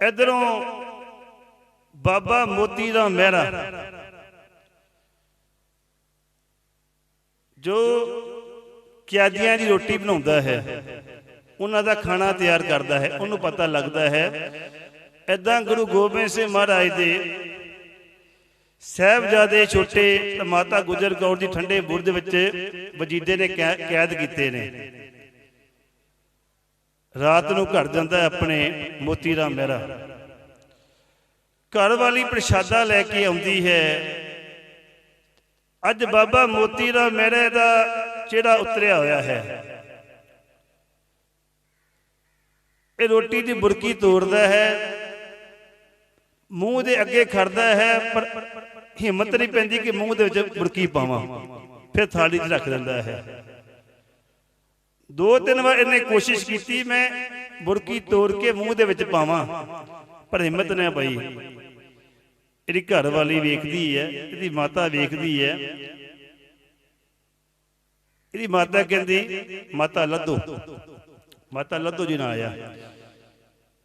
ਇਧਰੋਂ ਬਾਬਾ ਮੋਤੀ ਦਾ ਮਹਿਰਾ। ਜੋ ਕਿਆਦੀਆਂ ਦੀ ਰੋਟੀ ਬਣਾਉਂਦਾ ਹੈ, ਉਹਨਾਂ ਦਾ ਖਾਣਾ ਤਿਆਰ ਕਰਦਾ ਹੈ, ਉਹਨੂੰ ਪਤਾ ਲੱਗਦਾ ਹੈ। ਐਦਾਂ ਗੁਰੂ ਗੋਬਿੰਦ ਸਿੰਘ ਮਹਾਰਾਜ ਦੇ ਸਾਹਿਬਜ਼ਾਦੇ ਛੋਟੇ ਮਾਤਾ ਗੁਜਰ ਕੌਰ ਦੀ ਠੰਡੇ ਬੁਰਜ ਵਿੱਚ ਵਜੀਦੇ ਨੇ ਕੈ- ਕੈਦ ਕੀਤੇ ਨੇ। ਰਾਤ ਨੂੰ ਘਰ ਜਾਂਦਾ ਹੈ ਆਪਣੇ ਮੋਤੀ ਰਾਮ ਮਹਿਰਾ ਘਰ ਵਾਲੀ ਪ੍ਰਸ਼ਾਦਾ ਲੈ ਕੇ ਆਉਂਦੀ ਹੈ। ਅੱਜ ਬਾਬਾ ਮੋਤੀ ਰਾਮ ਮਹਿਰਾ ਦਾ ਚਿਹਰਾ ਉਤਰਿਆ ਹੋਇਆ ਹੈ। ਇਹ ਰੋਟੀ ਦੀ ਬੁਰਕੀ ਤੋੜਦਾ ਹੈ। ਮੂੰਹ ਦੇ ਅੱਗੇ ਖੜਦਾ ਹੈ, ਪਰ ਹਿੰਮਤ ਨਹੀਂ ਪੈਂਦੀ ਕਿ ਮੂੰਹ ਦੇ ਵਿੱਚ ਬੁਰਕੀ ਪਾਵਾਂ। ਫਿਰ ਥਾਲੀ 'ਚ ਰੱਖ ਦਿੰਦਾ ਹੈ। ਦੋ ਤਿੰਨ ਵਾਰ ਇਹਨੇ ਕੋਸ਼ਿਸ਼ ਕੀਤੀ, ਮੈਂ ਬੁਰਕੀ ਤੋੜ ਕੇ ਮੂੰਹ ਦੇ ਵਿੱਚ ਪਾਵਾਂ, ਪਰ ਹਿੰਮਤ ਨਾ ਪਈ। ਇਹਦੀ ਘਰ ਵਾਲੀ ਵੇਖਦੀ ਹੈ, ਇਹਦੀ ਮਾਤਾ ਵੇਖਦੀ ਹੈ। ਇਹਦੀ ਮਾਤਾ ਕਹਿੰਦੀ, ਮਾਤਾ, ਲੱਦੋ। ਮਾਤਾ, ਲੱਦੋ ਜੀ ਨਾ ਆਇਆ।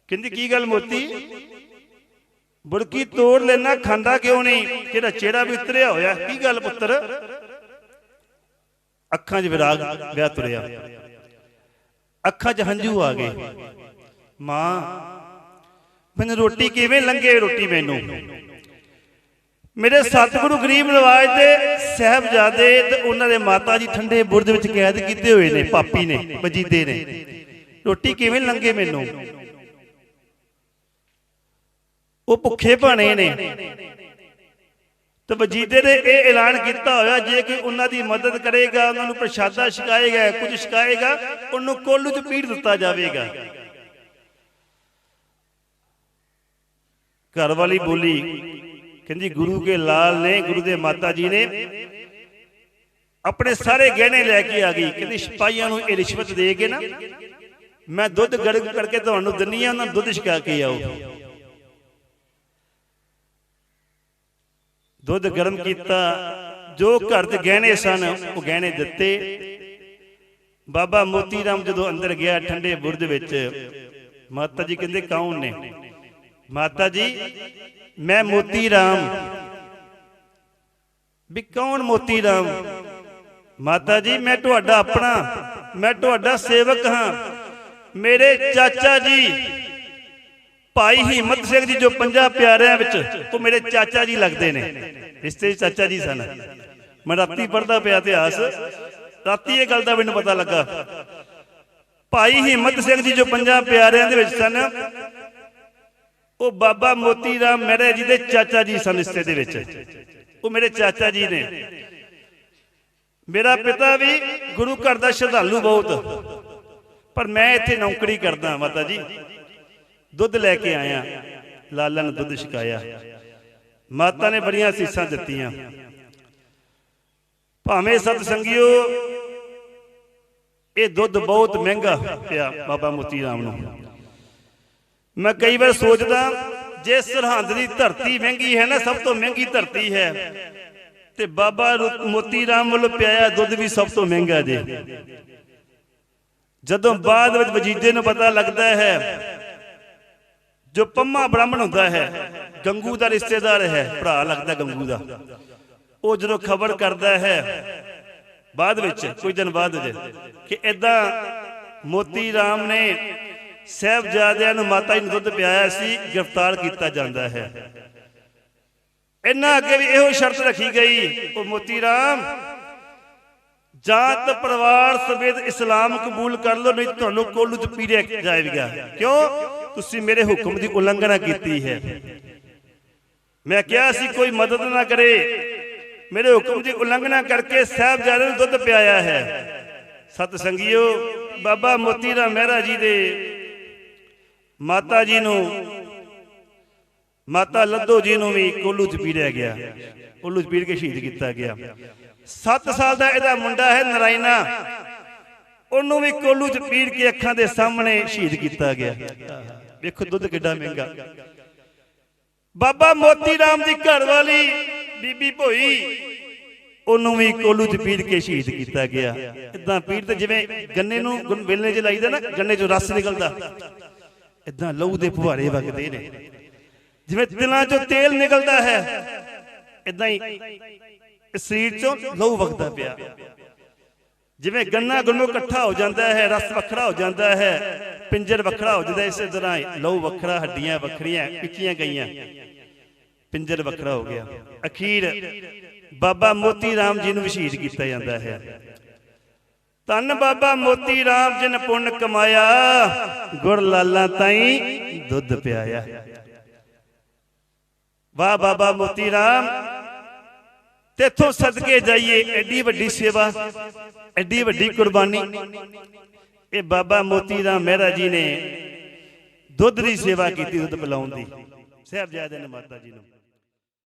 ਕਹਿੰਦੀ, ਕੀ ਗੱਲ ਮੋਤੀ? ਬੁਰਕੀ ਤੋੜ ਲੈਣਾ ਖਾਂਦਾ ਕਿਉਂ ਨਹੀਂ? ਜਿਹੜਾ ਚਿਹਰਾ ਵੀ ਉਤਰਿਆ ਹੋਇਆ? ਕੀ ਗੱਲ ਪੁੱਤਰ? ਅੱਖਾਂ 'ਚ ਵਿਰਾਗ ਵਿਆਹ ਤੁਰਿਆ। ਅੱਖਾਂ 'ਚ ਹੰਝੂ ਆ ਗਏ। ਮਾਂ, ਮੈਨੂੰ ਰੋਟੀ ਕਿਵੇਂ ਲੰਗੇ ਰੋਟੀ ਮੈਨੂੰ? ਮੇਰੇ ਸਤਿਗੁਰੂ ਗਰੀਬ ਨਵਾਜ ਦੇ ਸਹਿਬਜ਼ਾਦੇ ਤੇ ਉਹਨਾਂ ਦੇ ਮਾਤਾ ਜੀ ਠੰਡੇ ਬੁਰਜ ਵਿੱਚ ਕੈਦ ਕੀਤੇ ਹੋਏ ਨੇ, ਪਾਪੀ ਨੇ, ਮਜੀਦੇ ਨੇ। ਰੋਟੀ ਕਿਵੇਂ ਲੰਗੇ ਮੈਨੂੰ? ਉਹ ਭੁੱਖੇ ਭਾਣੇ ਨੇ। ਤੇ ਵਜੀਦੇ ਨੇ ਇਹ ਐਲਾਨ ਕੀਤਾ ਹੋਇਆ ਜੇ ਕੋਈ ਉਹਨਾਂ ਦੀ ਮਦਦ ਕਰੇਗਾ, ਉਹਨਾਂ ਨੂੰ ਪ੍ਰਸ਼ਾਦਾ ਛਕਾਏਗਾ, ਕੁਝ ਛਕਾਏਗਾ, ਉਹਨੂੰ ਕੋਲੂ 'ਚ ਪੀੜ ਦਿੱਤਾ ਜਾਵੇਗਾ। ਘਰ ਵਾਲੀ ਬੋਲੀ, ਕਹਿੰਦੀ, ਗੁਰੂ ਕੇ ਲਾਲ ਨੇ, ਗੁਰੂ ਦੇ ਮਾਤਾ ਜੀ ਨੇ ਆਪਣੇ ਸਾਰੇ ਗਹਿਣੇ ਲੈ ਕੇ ਆ ਗਈ। ਕਹਿੰਦੀ, ਸਿਪਾਹੀਆਂ ਨੂੰ ਇਹ ਰਿਸ਼ਵਤ ਦੇ ਕੇ ਨਾ, ਮੈਂ ਦੁੱਧ ਗਰਮ ਕਰਕੇ ਤੁਹਾਨੂੰ ਦਿੰਨੀ ਆ, ਉਹਨਾਂ ਨੂੰ ਦੁੱਧ ਛਕਾ ਕੇ ਆਓ। ਦੁੱਧ ਗਰਮ ਕੀਤਾ। ਜੋ ਘਰ ਦੇ ਗਹਿਣੇ ਸਨ, ਉਹ ਗਹਿਣੇ ਦਿੱਤੇ। ਬਾਬਾ ਮੋਤੀ ਰਾਮ ਜਦੋਂ ਅੰਦਰ ਗਿਆ ਠੰਡੇ ਬੁਰਜ ਵਿੱਚ, ਮਾਤਾ ਜੀ ਕਹਿੰਦੇ, ਕੌਣ ਨੇ? ਮਾਤਾ ਜੀ, ਮੈਂ ਮੋਤੀ ਰਾਮ। ਵੀ ਕੌਣ ਮੋਤੀ ਰਾਮ? ਮਾਤਾ ਜੀ, ਮੈਂ ਤੁਹਾਡਾ ਆਪਣਾ, ਮੈਂ ਤੁਹਾਡਾ ਸੇਵਕ ਹਾਂ। ਮੇਰੇ ਚਾਚਾ ਜੀ ਭਾਈ ਹਿੰਮਤ ਸਿੰਘ ਜੀ ਜੋ ਪੰਜਾਂ ਪਿਆਰਿਆਂ ਵਿੱਚ ਉਹ ਮੇਰੇ ਚਾਚਾ ਜੀ ਲੱਗਦੇ ਨੇ, ਰਿਸ਼ਤੇ ਚਾਚਾ ਜੀ ਸਨ। ਮੈਂ ਰਾਤੀ ਪੜਦਾ ਪਿਆ ਇਤਿਹਾਸ, ਰਾਤੀ ਇਹ ਗੱਲ ਦਾ ਮੈਨੂੰ ਪਤਾ ਲੱਗਾ। ਭਾਈ ਹਿੰਮਤ ਸਿੰਘ ਜੀ ਜੋ ਪੰਜਾਂ ਪਿਆਰਿਆਂ ਦੇ ਵਿੱਚ ਸਨ, ਉਹ ਬਾਬਾ ਮੋਤੀ ਰਾਮ ਮਹਿਰਾ ਜੀ ਦੇ ਚਾਚਾ ਜੀ ਸਨ ਰਿਸ਼ਤੇ ਦੇ ਵਿੱਚ। ਉਹ ਮੇਰੇ ਚਾਚਾ ਜੀ ਨੇ। ਮੇਰਾ ਪਿਤਾ ਵੀ ਗੁਰੂ ਘਰ ਦਾ ਸ਼ਰਧਾਲੂ ਬਹੁਤ। ਪਰ ਮੈਂ ਇੱਥੇ ਨੌਕਰੀ ਕਰਦਾ ਮਾਤਾ ਜੀ। ਦੁੱਧ ਲੈ ਕੇ ਆਇਆ। ਲਾਲਾ ਨੇ ਦੁੱਧ ਛਕਾਇਆ। ਮਾਤਾ ਨੇ ਬੜੀਆਂ ਸੀਸਾਂ ਦਿੱਤੀਆਂ। ਭਾਵੇਂ ਸਤ ਸੰਗਿਓ ਇਹ ਦੁੱਧ ਬਹੁਤ ਮਹਿੰਗਾ ਪਿਆ ਬਾਬਾ ਮੋਤੀ ਰਾਮ ਨੂੰ। ਮੈਂ ਕਈ ਵਾਰ ਸੋਚਦਾ, ਜੇ ਸਰਹੰਦ ਦੀ ਧਰਤੀ ਮਹਿੰਗੀ ਹੈ ਨਾ, ਸਭ ਤੋਂ ਮਹਿੰਗੀ ਧਰਤੀ ਹੈ, ਤੇ ਬਾਬਾ ਮੋਤੀ ਰਾਮ ਵੱਲੋਂ ਪਿਆਇਆ ਦੁੱਧ ਵੀ ਸਭ ਤੋਂ ਮਹਿੰਗਾ ਜੇ। ਜਦੋਂ ਬਾਅਦ ਵਿੱਚ ਵਜੀਦੇ ਨੂੰ ਪਤਾ ਲੱਗਦਾ ਹੈ ਜੋ ਪੰਮਾ ਬ੍ਰਾਹਮਣ ਹੁੰਦਾ ਹੈ, ਗੰਗੂ ਦਾ ਰਿਸ਼ਤੇਦਾਰ ਹੈ, ਭਰਾ ਲੱਗਦਾ ਗੰਗੂ ਦਾ। ਉਹ ਜਦੋਂ ਖਬਰ ਕਰਦਾ ਹੈ, ਬਾਅਦ ਵਿੱਚ ਕੁਝ ਦਿਨ ਬਾਅਦ ਜੇ ਕਿ ਇਦਾਂ ਮੋਤੀ ਰਾਮ ਨੇ ਸਹਿਬਜ਼ਾਦਿਆਂ ਨੂੰ ਮਾਤਾ ਜੀ ਨੂੰ ਦੁੱਧ ਪਿਆਇਆ ਸੀ, ਗ੍ਰਿਫਤਾਰ ਕੀਤਾ ਜਾਂਦਾ ਹੈ। ਇਹਨਾਂ ਅੱਗੇ ਵੀ ਇਹੋ ਸ਼ਰਤ ਰੱਖੀ ਗਈ, ਉਹ ਮੋਤੀ ਰਾਮ, ਜਾਤ ਪਰਿਵਾਰ ਸਮੇਤ ਇਸਲਾਮ ਕਬੂਲ ਕਰ ਲਓ, ਨਹੀਂ ਤੁਹਾਨੂੰ ਕੋਲੂ ਚ ਪੀੜਿਆ ਜਾਏਗਾ। ਕਿਉਂ? ਤੁਸੀਂ ਮੇਰੇ ਹੁਕਮ ਦੀ ਉਲੰਘਣਾ ਕੀਤੀ ਹੈ। ਮੈਂ ਕਿਹਾ ਸੀ, ਕੋਈ ਮਦਦ ਨਾ ਕਰੇ। ਮੇਰੇ ਹੁਕਮ ਦੀ ਉਲੰਘਣਾ ਕਰਕੇ ਸਾਹਿਬਜ਼ਾਦੇ ਨੂੰ ਦੁੱਧ ਪਿਆਇਆ ਹੈ। ਸਤ ਸੰਗਿਓ ਬਾਬਾ ਮੋਤੀ ਰਾਮ ਮਹਿਰਾ ਜੀ ਦੇ ਮਾਤਾ ਜੀ ਨੂੰ, ਮਾਤਾ ਲੱਦੋ ਜੀ ਨੂੰ ਵੀ ਕੋਲੂ ਚ ਪੀੜਿਆ ਗਿਆ। ਕੋਲੂ ਚ ਪੀੜ ਕੇ ਸ਼ਹੀਦ ਕੀਤਾ ਗਿਆ। 7 ਸਾਲ ਦਾ ਇਹਦਾ ਮੁੰਡਾ ਹੈ ਨਰਾਇਣਾ। ਉਹਨੂੰ ਵੀ ਕੋਲੂ ਚ ਪੀੜ ਕੇ ਅੱਖਾਂ ਦੇ ਸਾਹਮਣੇ ਸ਼ਹੀਦ ਕੀਤਾ ਗਿਆ। ਵੇਖੋ ਦੁੱਧ ਕਿੱਡਾ ਮਹਿੰਗਾ। ਬਾਬਾ ਮੋਤੀ ਰਾਮ ਦੀ ਘਰ ਵਾਲੀ ਬੀਬੀ ਭੋਈ, ਉਹਨੂੰ ਵੀ ਕੋਲੂ ਚ ਪੀੜ ਕੇ ਸ਼ਹੀਦ ਕੀਤਾ ਗਿਆ। ਇਦਾਂ ਪੀੜ ਤੇ ਜਿਵੇਂ ਗੰਨੇ ਨੂੰ ਗੁਣ- ਵੇਲਣੇ ਚ ਲਾਈਦਾ ਨਾ, ਗੰਨੇ ਚੋਂ ਰਸ ਨਿਕਲਦਾ। ਇਦਾਂ ਲਹੂ ਦੇ ਫੁਹਾਰੇ ਵਗਦੇ ਨੇ। ਜਿਵੇਂ ਤਿਲਾਂ ਚੋਂ ਤੇਲ ਨਿਕਲਦਾ ਹੈ। ਇਦਾਂ ਹੀ ਸਰੀਰ ਚੋਂ ਲਹੂ ਵਗਦਾ ਪਿਆ। ਜਿਵੇਂ ਗੰਨਾ ਗੁੰਨੋ ਇਕੱਠਾ ਹੋ ਜਾਂਦਾ ਹੈ ਰਸ ਵੱਖਰਾ ਹੋ ਜਾਂਦਾ ਹੈ ਪਿੰਜਰ ਵੱਖਰਾ ਹੋ ਜਾਂਦਾ ਇਸੇ ਤਰ੍ਹਾਂ ਲਹੂ ਵੱਖਰਾ ਹੱਡੀਆਂ ਵੱਖਰੀਆਂ ਪਿੱਕੀਆਂ ਗਈਆਂ। ਪਿੰਜਰ ਵੱਖਰਾ ਹੋ ਗਿਆ। ਅਖੀਰ ਬਾਬਾ ਮੋਤੀ ਰਾਮ ਜੀ ਨੂੰ ਵਿਸ਼ੇਸ਼ ਕੀਤਾ ਜਾਂਦਾ ਹੈ। ਧੰਨ ਬਾਬਾ ਮੋਤੀ ਰਾਮ ਜਿਨ ਪੁੰਨ ਕਮਾਇਆ। ਗੁਰ ਲਾਲਾ ਤਾਈ ਦੁੱਧ ਪਿਆਇਆ। ਵਾਹ ਬਾਬਾ ਮੋਤੀ ਰਾਮ ਤੇਥੋਂ ਸਦਕੇ ਜਾਈਏ, ਐਡੀ ਵੱਡੀ ਸੇਵਾ, ਐਡੀ ਵੱਡੀ ਕੁਰਬਾਨੀ। ਇਹ ਬਾਬਾ ਮੋਤੀ ਰਾਮ ਮਹਿਰਾ ਜੀ ਨੇ ਦੁੱਧ ਦੀ ਸੇਵਾ ਕੀਤੀ ਦੁੱਧ ਪਿਲਾਉਣ ਦੀ। ਸਾਹਿਬਜ਼ਾਦੇ ਨੇ ਮਾਤਾ ਜੀ ਨੂੰ।